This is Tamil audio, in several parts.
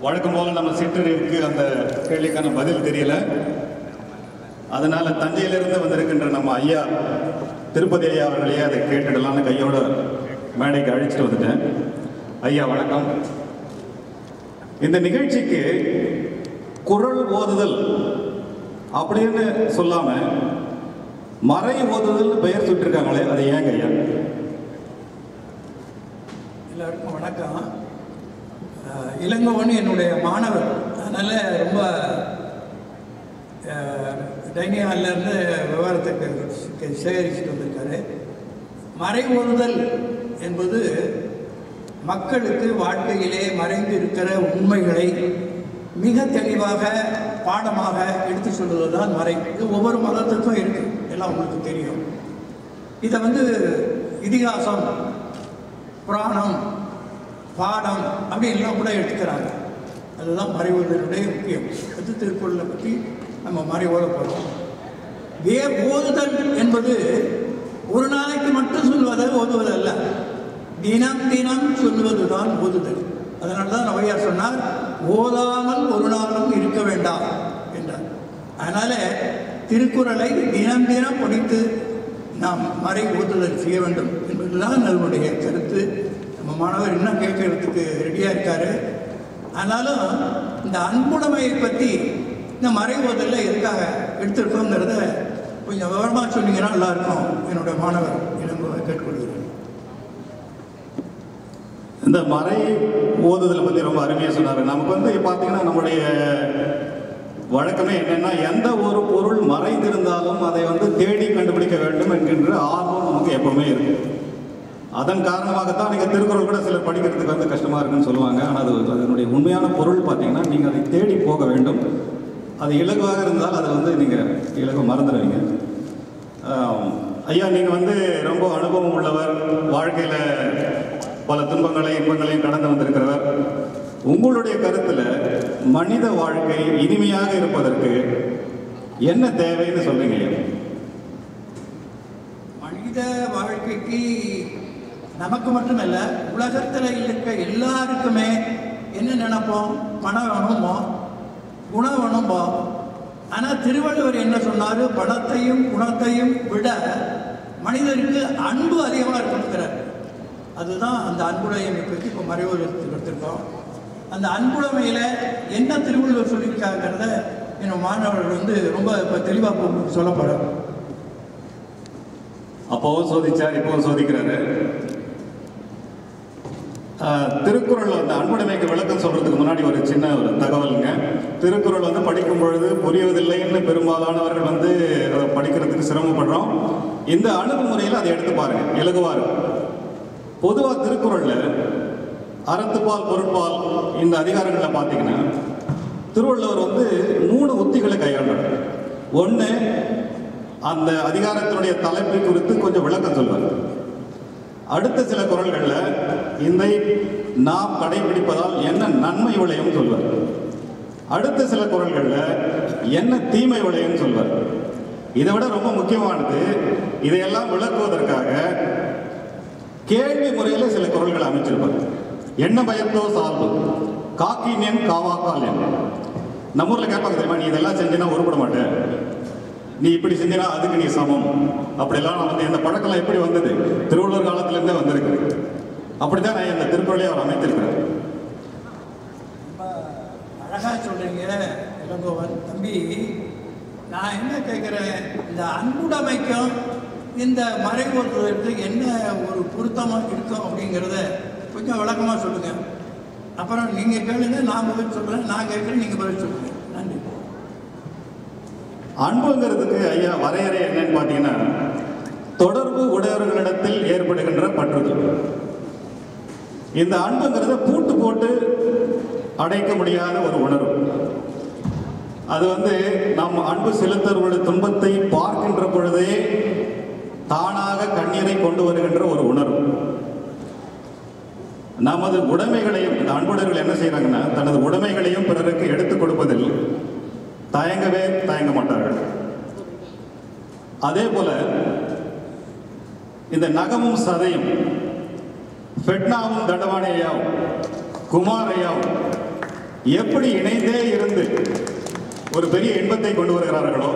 வழக்கம் போல நம்ம சிற்றறிவுக்கு அந்த கேள்விக்கான பதில் தெரியல. அதனால தஞ்சையிலிருந்து வந்திருக்கின்ற நம்ம ஐயா திருப்பதி ஐயா அவர்களையே அதை கேட்டுடலாம்னு கையோட மேடைக்கு அழைச்சிட்டு வந்துட்டேன். ஐயா வணக்கம். இந்த நிகழ்ச்சிக்கு குரல் ஓதுதல் அப்படின்னு சொல்லாம மறை ஓதுதல் பெயர் சுட்டிருக்காங்களே அது ஏங்க ஐயா? எல்லாருக்கும் வணக்கம். இளங்கோவன் என்னுடைய மாணவர். அதனால் ரொம்ப டைனியாலேருந்து விவரத்துக்கு சேகரிச்சுட்டு வந்திருக்காரு. மறைவுறுதல் என்பது மக்களுக்கு வாழ்க்கையிலே மறைந்து இருக்கிற உண்மைகளை மிக தெளிவாக பாடமாக எடுத்து சொல்வது தான் மறை. இது ஒவ்வொரு மதத்துக்கும் இருக்கு. எல்லாம் உங்களுக்கு தெரியும். இதை வந்து இதிகாசம் புராணம் பாடம் அப்படி எல்லாம் கூட எடுத்துக்கிறாங்க. அதுதான் மறைவதனுடைய முக்கியம். அது திருக்குறளை பற்றி நம்ம மறைவோட போகிறோம் வே ஓதுதல் என்பது ஒரு நாளைக்கு மட்டும் சொல்வதை ஓதுவதல்ல. தினம் தினம் சொல்வது தான் ஓதுதல். அதனால தான் நவையார் சொன்னார் ஓதாமல் ஒரு நாளும் இருக்க வேண்டாம் என்றார். அதனால திருக்குறளை தினம் தினம் படித்து நாம் மறை ஓதுதல் செய்ய வேண்டும் என்பதுதான் நம்முடைய கருத்து. நம்ம மாணவர் இன்னும் கேட்கறதுக்கு ரெடியாக இருக்காரு. ஆனாலும் இந்த அன்புடைமையை பற்றி இந்த மறைவதில் எதுக்காக எடுத்திருக்கோங்கிறத கொஞ்சம் விவரமாக சொன்னீங்கன்னா நல்லாயிருக்கும். என்னுடைய என்னோட மாணவர் இளங்கோவை கேட்டுக்கொள்கிறேன். இந்த மறை ஓதுதலை பற்றி ரொம்ப அருமையாக சொன்னார். நமக்கு வந்து பார்த்தீங்கன்னா நம்முடைய வழக்கமே என்னென்னா எந்த ஒரு பொருள் மறைந்திருந்தாலும் அதை வந்து தேடி கண்டுபிடிக்க வேண்டும் என்கின்ற ஆர்வம் நமக்கு எப்பவுமே இருக்குது அதன் காரணமாகத்தான் நீங்கள் திருக்குறள் கூட சிலர் படிக்கிறதுக்கு வந்து கஷ்டமாக இருக்குன்னு சொல்லுவாங்க. ஆனால் அது அதனுடைய உண்மையான பொருள் பார்த்தீங்கன்னா நீங்கள் அதை தேடி போக வேண்டும். அது இலகுவாக இருந்தால் அதை வந்து நீங்கள் இலகு மறந்துடுவீங்க. ஐயா நீங்கள் வந்து ரொம்ப அனுபவம் உள்ளவர் வாழ்க்கையில் பல துன்பங்களையும் இன்பங்களையும் கடந்து வந்திருக்கிறவர். உங்களுடைய கருத்தில் மனித வாழ்க்கை இனிமையாக இருப்பதற்கு என்ன தேவைன்னு சொல்றீங்க மனித வாழ்க்கைக்கு நமக்கு மட்டுமல்ல உலகத்தில் இருக்க எல்லாருக்குமே என்ன நினைப்போம்? பணம் வேணுமோ? குணம் வேணுமோ? ஆனால் திருவள்ளுவர் என்ன சொன்னார்? பணத்தையும் குணத்தையும் விட மனிதருக்கு அன்பு அதிகமாக இருக்கணுங்கிறார் அதுதான் அந்த அன்புடைமை பற்றி இப்போ மறைவோர் எடுத்துருக்கோம் அந்த அன்புடைமையில் என்ன திருவள்ளுவர் சொல்லியிருக்காங்கிறத என் மாணவர்கள் வந்து ரொம்ப இப்போ தெளிவாக உங்களுக்கு சொல்லப்படும். அப்போவும் சோதிச்சார் இப்போவும் சோதிக்கிறாரு. திருக்குறள் வந்து அன்புடைமைக்கு விளக்கம் சொல்றதுக்கு முன்னாடி ஒரு சின்ன ஒரு தகவலுங்க. திருக்குறள் வந்து படிக்கும் பொழுது புரியவதில்லைன்னு பெரும்பாலானவர்கள் வந்து அதை படிக்கிறதுக்கு சிரமப்படுறோம். இந்த அணுகுமுறையில் அதை எடுத்து பாருங்க. இலகுவா பொதுவாக திருக்குறளில் அறத்துப்பால் பொருட்பால் இந்த அதிகாரங்களில் பார்த்தீங்கன்னா திருவள்ளுவர் வந்து மூணு உத்திகளை கையாண்டார். ஒன்று அந்த அதிகாரத்தினுடைய தலைப்பை குறித்து கொஞ்சம் விளக்கம் சொல்வார். அடுத்த சில குரல்களில் இதை நாம் கடைபிடிப்பதால் என்ன நன்மை விளையும் சொல்வார். அடுத்த சில குரல்களில் என்ன தீமை விளையும் சொல்வார். இதை விட ரொம்ப முக்கியமானது இதையெல்லாம் விளக்குவதற்காக கேள்வி முறையில் சில குரல்கள் அமைச்சிருப்பார். என்ன பயத்தோ சால்வு காக்கினேன் காவாக்கால் என். நம்ம ஊரில் கேட்பாங்க தெரியுமா நீ இதெல்லாம் செஞ்சுன்னா உருப்பட மாட்டேன். நீ இப்படி செஞ்சினா அதுக்கு நீ சமம். அப்படிலாம் நான் வந்து இந்த பழக்கம்லாம் எப்படி வந்தது? திருவள்ளுவர் காலத்திலேருந்தே வந்திருக்கு. அப்படிதான் நான் இந்த திருக்குறளை அவர் அமைத்திருக்கிறேன் அழகா சொல்றீங்க சொல்கிறீங்க இளங்கோவன். தம்பி நான் என்ன கேட்குறேன்? இந்த அன்புடைமைக்கும் இந்த மறைபொருளுக்கு என்ன ஒரு பொருத்தமாக இருக்கும் அப்படிங்கிறத கொஞ்சம் விளக்கமாக சொல்லுங்கள் அப்புறம் நீங்கள் கேளுங்க நான் பதில் சொல்கிறேன் நான் கேட்குறேன் நீங்கள் பதில் சொல்லுங்கள் அன்புங்கிறதுக்கு ஐயா வரையறை என்னன்னு பார்த்தீங்கன்னா தொடர்பு உடையவர்களிடத்தில் ஏற்படுகின்ற பற்றுதல் இந்த அன்புங்கிறத பூட்டு போட்டு அடைக்க முடியாத ஒரு உணர்வு. அது வந்து நம் அன்பு செலுத்தவர்களுடைய துன்பத்தை பார்க்கின்ற பொழுதே தானாக கண்ணீரை கொண்டு வருகின்ற ஒரு உணர்வு. நமது உடைமைகளையும் இந்த அன்புடர்கள் என்ன செய்யறாங்கன்னா தனது உடைமைகளையும் பிறருக்கு எடுத்துக் கொடுப்பதில் தயங்கவே தயங்க மாட்டார்கள். அதே போல இந்த நகமும் சதையும் ஃபெட்னாவும் தண்டவானேயாவும் குமாரையாவும் எப்படி இணைந்தே இருந்து ஒரு பெரிய இன்பத்தை கொண்டு வருகிறார்களோ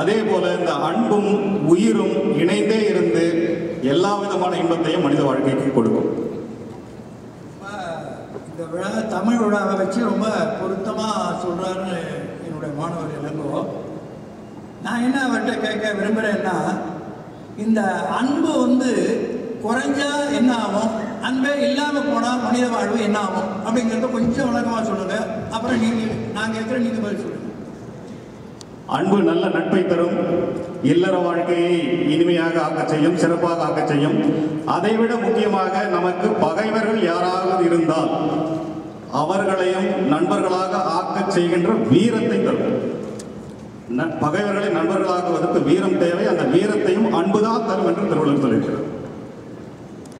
அதே போல இந்த அன்பும் உயிரும் இணைந்தே இருந்து எல்லா விதமான இன்பத்தையும் மனித வாழ்க்கைக்கு கொடுக்கும். இந்த விழா தமிழ் விழாவை வச்சு ரொம்ப பொருத்தமாக சொல்கிறாருன்னு என்னுடைய மாணவர் இளங்கோ நான் என்ன அவர்கிட்ட கேட்க விரும்புகிறேன்னா இந்த அன்பு வந்து குறைஞ்சா என்ன ஆகும்? அன்பே இல்லாமல் போனால் மனித வாழ்வு என்ன ஆகும்? அப்படிங்கிறத கொஞ்சம் விளக்கமாக சொல்லுங்கள் அப்புறம் நீங்கள் நான் கேட்குறேன் நீங்கள் பதில் சொல்லுங்கள் அன்பு நல்ல நட்பை தரும். இல்லற வாழ்க்கையை இனிமையாக ஆக்கச் செய்யும் சிறப்பாக ஆக்க செய்யும். அதைவிட முக்கியமாக நமக்கு பகைவர்கள் யாராவது இருந்தால் அவர்களையும் நண்பர்களாக ஆக்கச் செய்கின்ற வீரத்தை தரும். ந- பகைவர்களை நண்பர்களாக்குவதற்கு வீரம் தேவை. அந்த வீரத்தையும் அன்புதான் தரும் என்று திருவள்ளுவர் சொல்லியிருக்கிறார்.